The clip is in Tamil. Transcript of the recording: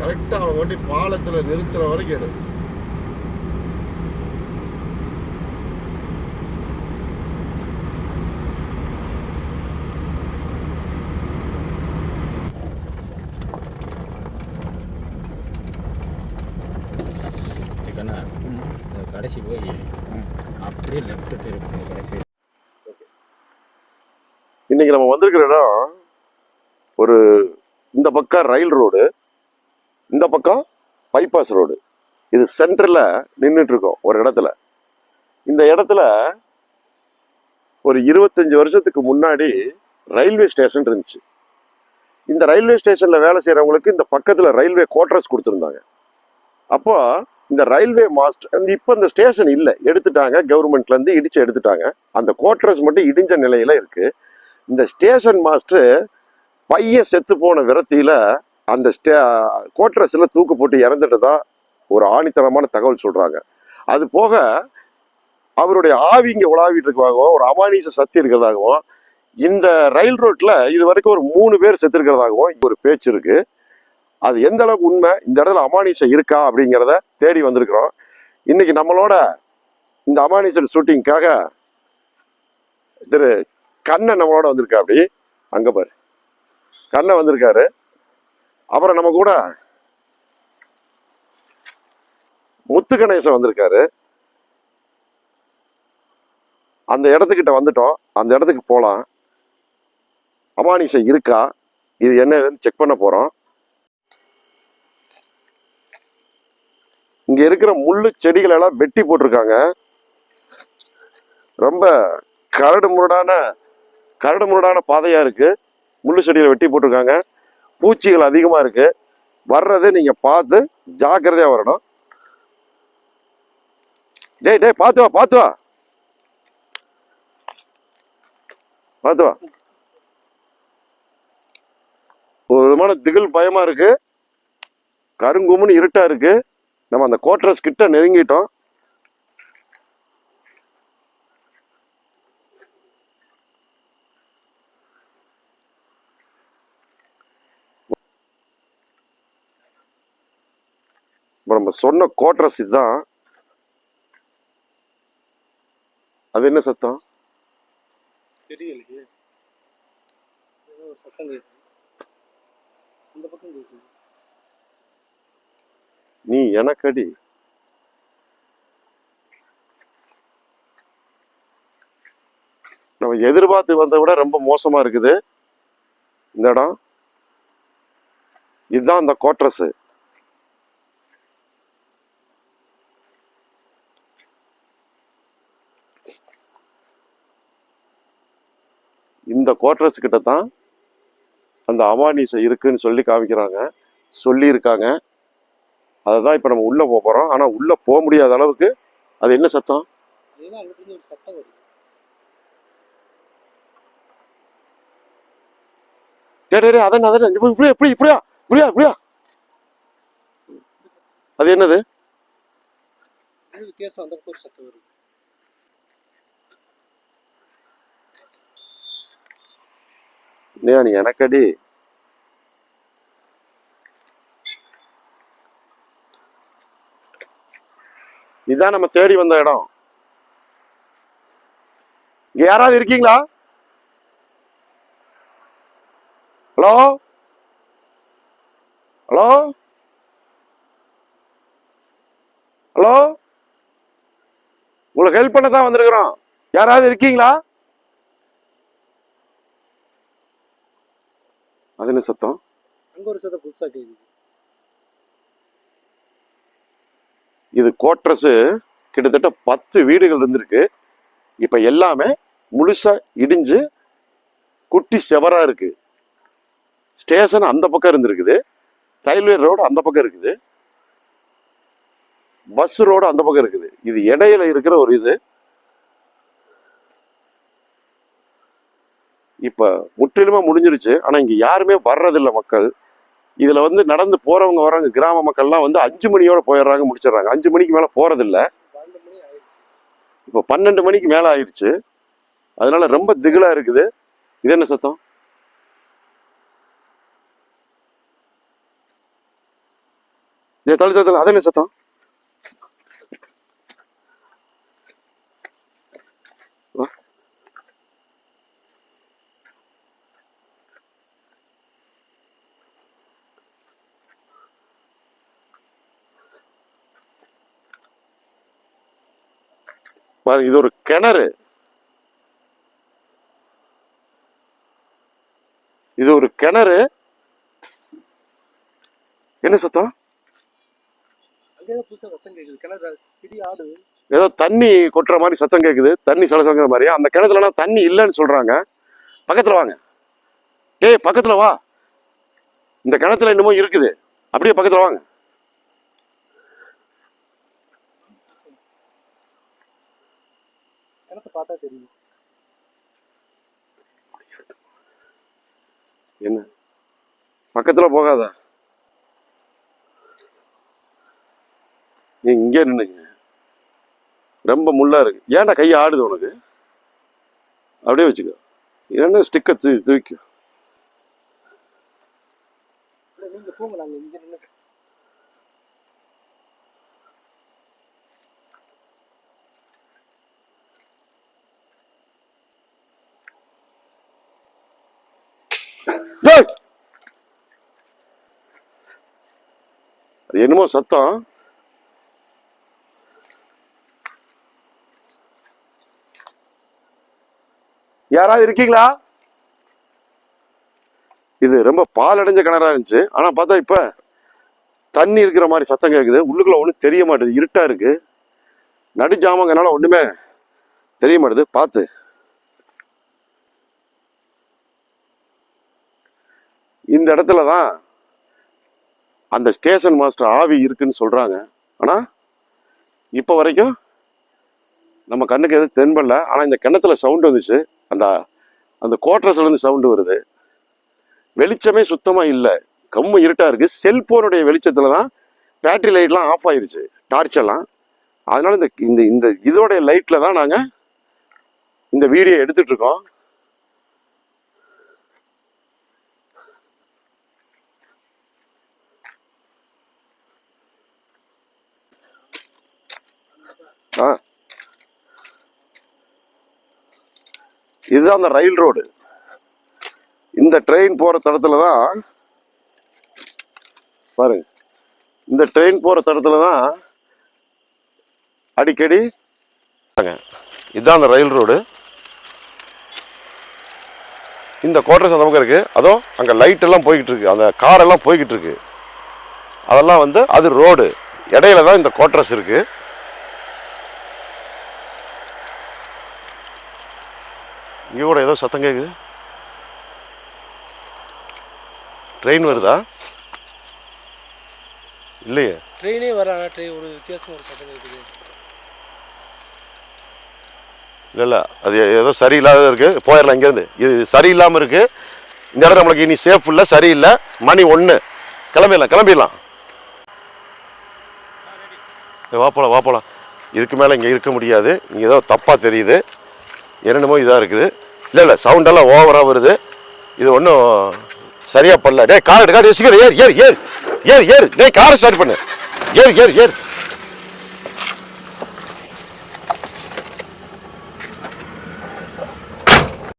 கரெக்டாக அவன் வண்டி பாலத்தில் நிறுத்துற வரைக்கும் எடு. கடைசி போய் அப்படியே லெஃப்ட் திருப்பி கடைசி. இன்னைக்கு நம்ம வந்திருக்கிற இடம் ஒரு இந்த பக்கம் ரயில் ரோடு. இந்த பக்கம் பைபாஸ் ரோடு இது சென்டரில் நின்றுட்டு இருக்கோம் ஒரு இடத்துல. இந்த இடத்துல ஒரு இருபத்தஞ்சி வருஷத்துக்கு முன்னாடி ரயில்வே ஸ்டேஷன் இருந்துச்சு. இந்த ரயில்வே ஸ்டேஷன்ல வேலை செய்யறவங்களுக்கு இந்த பக்கத்தில் ரயில்வே குவார்டர்ஸ் கொடுத்துருந்தாங்க. அப்போ இந்த ரயில்வே மாஸ்டர் அந்த இப்போ இந்த ஸ்டேஷன் இல்லை எடுத்துட்டாங்க கவர்மெண்ட்ல இருந்து இடிச்சு எடுத்துட்டாங்க. அந்த குவார்டர்ஸ் மட்டும் இடிஞ்ச நிலையில இருக்கு. இந்த ஸ்டேஷன் மாஸ்டர் பையன் செத்து போன விரத்தியில் அந்த ஸ்டே கோட்ரஸில் தூக்கு போட்டு இறந்துட்டு ஒரு ஆணித்தனமான தகவல் சொல்கிறாங்க அது போக அவருடைய ஆவி இங்கே உலாவிட்டுருக்கவாகவும் ஒரு அமானீச சக்தி இருக்கிறதாகவும் இந்த ரயில் ரோட்டில் இது வரைக்கும் ஒரு மூணு பேர் செத்து இருக்கிறதாகவும் ஒரு பேச்சு இருக்குது அது எந்த அளவுக்கு உண்மை? இந்த இடத்துல அமானீசம் இருக்கா அப்படிங்கிறத தேடி வந்திருக்கிறோம். இன்னைக்கு நம்மளோட இந்த அமானீசன் ஷூட்டிங்க்காக திரு கண்ணன் நம்மளோட வந்திருக்கா அப்படி அங்கே பாரு. கண்ணன் வந்திருக்காரு. அப்புறம் நம்ம கூட முத்து கணேசன் வந்திருக்காரு. அந்த இடத்துக்கிட்ட வந்துட்டோம். அந்த இடத்துக்கு போகலாம் அமானிசை இருக்கா? இது என்னதுன்னு செக் பண்ண போகிறோம் இங்கே இருக்கிற முள்ளு செடிகள் எல்லாம் வெட்டி போட்டிருக்காங்க. ரொம்ப கரடு முரடான கரடு முரடான பாதையாக இருக்குது முள்ளு செடிகளை வெட்டி போட்டிருக்காங்க. பூச்சிகள் அதிகமாக இருக்கு. வர்றதை நீங்க பார்த்து ஜாக்கிரதையா வரணும். டேய் டேய் பார்த்து வா பார்த்து வா. பார்த்து வா. ஒரு விதமான திகில் பயமா இருக்கு. கருங்கும்னு இருட்டா இருக்கு. நம்ம அந்த கோட்ரஸ் கிட்ட நெருங்கிட்டோம். இப்ப நம்ம சொன்ன கோட்ரஸ் இதுதான் அது என்ன சத்தம்? தெரியலையே. நீ எனக்கடி. நம்ம எதிர்பார்த்து வந்த விட ரொம்ப மோசமா இருக்குது. இந்த இடம். இதுதான் அந்த கோட்ரஸ் இந்த கோட்ரஸ் கிட்ட தான் அந்த அமானீசம் இருக்குன்னு சொல்லி காமிக்கிறாங்க சொல்லியிருக்காங்க. அதை தான் இப்போ நம்ம உள்ளே போக போகிறோம் ஆனால் உள்ளே போக முடியாத அளவுக்கு அது என்ன சத்தம்? அதுதான் அங்கிட்டு இருந்து ஒரு சத்தம் வருது. டே டே டே, அதான் அதான் இப்படி இப்படியா இப்படி இப்படியா இப்படியா இப்படியா? அது என்னது? வித்தியாசம் அந்த சத்தம் வருது. நீ எனக்கடி. இதான் நம்ம தேடி வந்த இடம். இங்க யாராவது இருக்கீங்களா? ஹலோ? ஹலோ? ஹலோ? உங்களுக்கு ஹெல்ப் பண்ண தான் வந்திருக்கிறோம். யாராவது இருக்கீங்களா? அது என்ன சத்தம்? அங்க ஒரு சத்தம் புதுசா கேக்குது. இது கோட்ரஸ் கிட்டத்தட்ட பத்து வீடுகள் இருந்திருக்கு. இப்ப எல்லாமே முழுசா இடிஞ்சு குட்டி செவரா இருக்கு. ஸ்டேஷன் அந்த பக்கம் இருந்திருக்குது. ரயில்வே ரோடு அந்த பக்கம் இருக்குது. பஸ் ரோடு அந்த பக்கம் இருக்குது. இது இடையில இருக்கிற ஒரு இது. இப்போ முற்றிலுமாக முடிஞ்சிருச்சு. ஆனால் இங்கே யாருமே வர்றதில்ல மக்கள். இதில் வந்து நடந்து போகிறவங்க வர்றவங்க கிராம மக்கள்லாம் வந்து அஞ்சு மணியோட போயிடுறாங்க முடிச்சிடுறாங்க. அஞ்சு மணிக்கு மேலே போகிறதில்ல இப்போ பன்னெண்டு மணிக்கு மேலே ஆயிடுச்சு அதனால ரொம்ப திகிலாக இருக்குது. இது என்ன சத்தம்? ஏ தள்ளி தள்ளி தள்ளி. என்ன சத்தம்? பாருங்க இது ஒரு கிணறு. இது ஒரு கிணறு. என்ன சத்தம்? ஏதோ தண்ணி கொட்டுற மாதிரி சத்தம் கேட்குது தண்ணி சலசங்கிற மாதிரி அந்த கிணத்துலலாம் தண்ணி இல்லைன்னு சொல்றாங்க. பக்கத்துல வாங்க. டேய் பக்கத்துல வா. இந்த கிணத்துல என்னமோ இருக்குது. அப்படியே பக்கத்துல வாங்க. கிணத்தை பார்த்தா தெரியும். என்ன? பக்கத்துல போகாத? நீ இங்கே நின்னுங்க ரொம்ப முள்ளா இருக்கு. ஏன்டா கை ஆடுது உனக்கு? அப்படியே வச்சுக்கோ. என்ன ஸ்டிக்கர் தூக்கி தூக்கி நீங்கள் போங்க நாங்கள் இங்கே நின்று அது என்னமோ சத்தம். யாராவது இருக்கீங்களா? இது ரொம்ப பால் அடைஞ்ச கிணறா இருந்துச்சு. ஆனா பார்த்தா இப்ப தண்ணி இருக்கிற மாதிரி சத்தம் கேக்குது. உள்ளுக்குள்ள ஒண்ணும் தெரிய மாட்டேது இருட்டா இருக்கு. நடு ஜாமங்கனால ஒண்ணுமே தெரிய மாட்டேது பார்த்து இந்த இடத்துல தான் அந்த ஸ்டேஷன் மாஸ்டர் ஆவி இருக்குன்னு சொல்கிறாங்க ஆனால் இப்போ வரைக்கும் நம்ம கண்ணுக்கு எதுவும் தென்படல. ஆனால் இந்த கிணத்துல சவுண்டு வந்துச்சு. அந்த அந்த கோட்ரஸ்லேருந்து சவுண்டு வருது. வெளிச்சமே சுத்தமாக இல்லை. கம்மு இருட்டாக இருக்குது செல்ஃபோனுடைய வெளிச்சத்தில் தான் பேட்ரி லைட்லாம் ஆஃப் ஆயிடுச்சு டார்ச் எல்லாம். இந்த இந்த இந்த இதோடைய லைட்டில் தான் நாங்கள் இந்த வீடியோ எடுத்துகிட்ருக்கோம் இதுதான் அந்த ரயில் ரோடு. இந்த ட்ரெயின் போகிற தடத்தில் தான் பாருங்க. இந்த ட்ரெயின் போகிற தடத்தில் தான் அடிக்கடி இதுதான் அந்த ரயில் ரோடு. இந்த குவார்டர்ஸ் அந்த பக்கம் இருக்குது அதோ அங்கே லைட் எல்லாம் போய்கிட்டு இருக்கு. அந்த காரெல்லாம் போய்கிட்டு இருக்கு. அதெல்லாம் வந்து அது ரோடு இடையில தான் இந்த குவார்டர்ஸ் இருக்குது இங்க கூட ஏதோ சத்தம் கேக்குது. ட்ரெயின் வருதா? இல்லையே. ட்ரெயினே வர ட்ரெயின் ஒரு வித்தியாசம் ஒரு சத்தம் இருக்குது இல்லை இல்லை. அது ஏதோ சரியில்லாத இருக்கு. போயிடலாம் இங்கேருந்து. இது சரியில்லாமல் இருக்கு. இந்த இடம் நம்மளுக்கு இனி சேஃப் இல்லை சரியில்லை. மணி ஒன்று கிளம்பிடலாம் கிளம்பிடலாம். ஏய், வா போலாம் வா போலாம். இதுக்கு மேலே இங்கே இருக்க முடியாது. இங்கே ஏதோ தப்பாக தெரியுது. என்னென்னமோ இதாக இருக்குது. இல்லை இல்லை சவுண்டெல்லாம் ஓவராக வருது. இது ஒன்றும் சரியாக பண்ணல. டேய் கார் எடு கார் சீக்கிரம் ஏறு ஏறு ஏறு ஏறு ஏறு. டே காரை ஸ்டார்ட் பண்ணு. ஏறு ஏறு ஏறு.